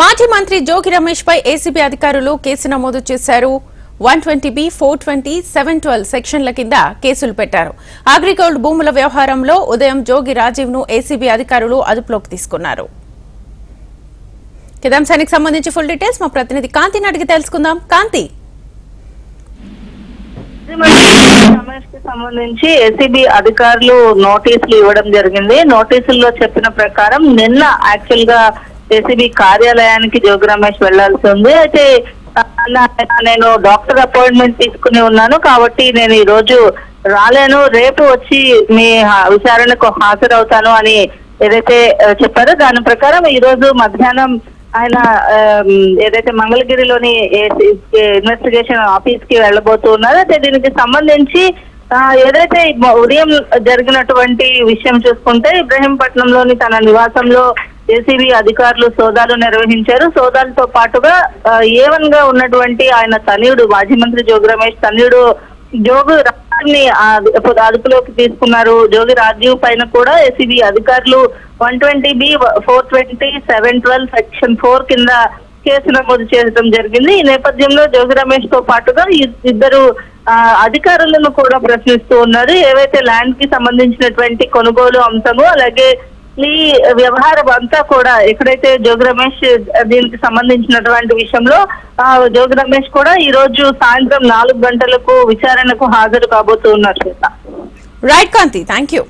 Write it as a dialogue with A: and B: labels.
A: మాజీ మంత్రి జోగి రమేష్ పై ఏసీబీ అధికారులు కేసు నమోదు చేశారు. One twenty B four twenty seven twelve సెక్షన్ల కింద కేసులు పెట్టారు. అగ్రిగోల్డ్ భూముల వ్యవహారంలో ఉదయం జోగి రాజీవ్ను ఏసీబీ అధికారులు అదుపులోకి తీసుకున్నారు. కిదాంశానికి సంబంధించి ఫుల్ డీటెయిల్స్ మా ప్రతినిధి కాంతిని అడిగి తెలుసుకుందాం. కాంతి.
B: సంబంధించి ఏసీబీ అధికారులు నోటీసులు ఇవ్వడం జరిగింది. నోటీసుల్లో చెప్పిన ప్రకారం నిన్న యాక్చువల్గా ఏసీబీ కార్యాలయానికి జోగి రమేష్ వెళ్ళాల్సి ఉంది. అయితే నేను డాక్టర్ అపాయింట్మెంట్ తీసుకుని ఉన్నాను కాబట్టి నేను ఈ రోజు రాలేను. రేపు వచ్చి మీ విచారణకు హాజరవుతాను అని ఏదైతే చెప్పారో దాని ప్రకారం ఈ రోజు మధ్యాహ్నం ఆయన ఏదైతే మంగళగిరిలోని ఇన్వెస్టిగేషన్ ఆఫీస్కి వెళ్ళబోతూ ఉన్నారో అయితే దీనికి సంబంధించి ఏదైతే ఉదయం జరిగినటువంటి విషయం చూసుకుంటే ఇబ్రహీంపట్నంలోని తన నివాసంలో ఏసీబీ అధికారులు సోదాలు నిర్వహించారు. సోదాలతో పాటుగా ఏవన్గా ఉన్నటువంటి ఆయన తనయుడు మాజీ మంత్రి జోగి రమేష్ తనయుడు జోగు రాజుని అదుపులోకి తీసుకున్నారు. జోగి రాజీవ్ పైన కూడా ఏసీబీ అధికారులు one twenty B four twenty seven twelve section four కింద కేసు నమోదు చేయడం జరిగింది. ఈ నేపథ్యంలో జోగి రమేష్తో పాటుగా ఇద్దరు ఆ, అధికారులను కూడా ప్రశ్నిస్తూ ఉన్నారు. ఏవైతే ల్యాండ్కి సంబంధించినటువంటి కొనుగోలు అంశము అలాగే ఈ వ్యవహారం అంతా కూడా ఎక్కడైతే జోగి రమేష్ దీనికి సంబంధించినటువంటి విషయంలో ఆ, జోగి రమేష్ కూడా ఈ రోజు సాయంత్రం నాలుగు గంటలకు విచారణకు హాజరు కాబోతున్నారు
A: రైట్ కాంతి థ్యాంక్ యూ